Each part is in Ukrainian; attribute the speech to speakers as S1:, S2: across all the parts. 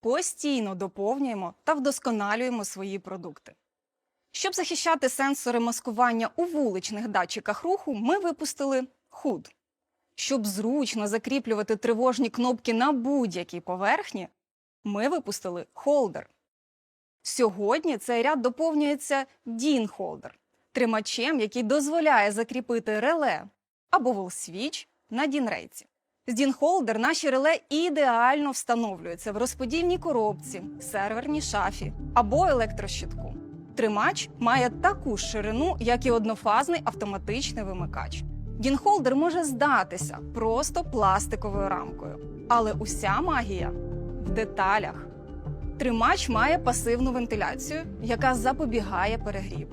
S1: постійно доповнюємо та вдосконалюємо свої продукти. Щоб захищати сенсори маскування у вуличних датчиках руху, ми випустили HUD. Щоб зручно закріплювати тривожні кнопки на будь-якій поверхні, ми випустили холдер. Сьогодні цей ряд доповнюється Holder – тримачем, який дозволяє закріпити реле або волсвіч на DIN-рейці. З Holder наші реле ідеально встановлюються в розподільній коробці, серверній шафі або електрощитку. Тримач має таку ж ширину, як і однофазний автоматичний вимикач. Holder може здатися просто пластиковою рамкою, але уся магія в деталях. Тримач має пасивну вентиляцію, яка запобігає перегріву.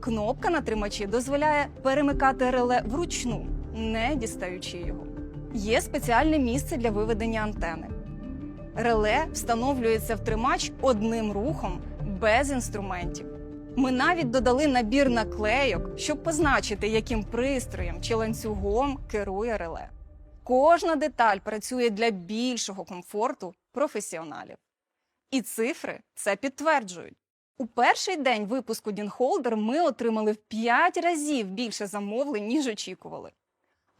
S1: Кнопка на тримачі дозволяє перемикати реле вручну, не дістаючи його. Є спеціальне місце для виведення антени. Реле встановлюється в тримач одним рухом без інструментів. Ми навіть додали набір наклейок, щоб позначити, яким пристроєм чи ланцюгом керує реле. Кожна деталь працює для більшого комфорту професіоналів. І цифри це підтверджують. У перший день випуску DIN-Holder ми отримали в 5 разів більше замовлень, ніж очікували.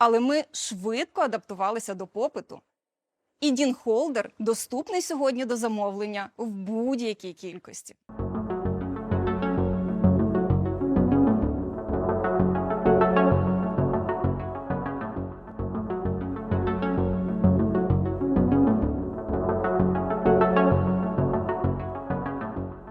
S1: Але ми швидко адаптувалися до попиту. І DIN-Holder доступний сьогодні до замовлення в будь-якій кількості.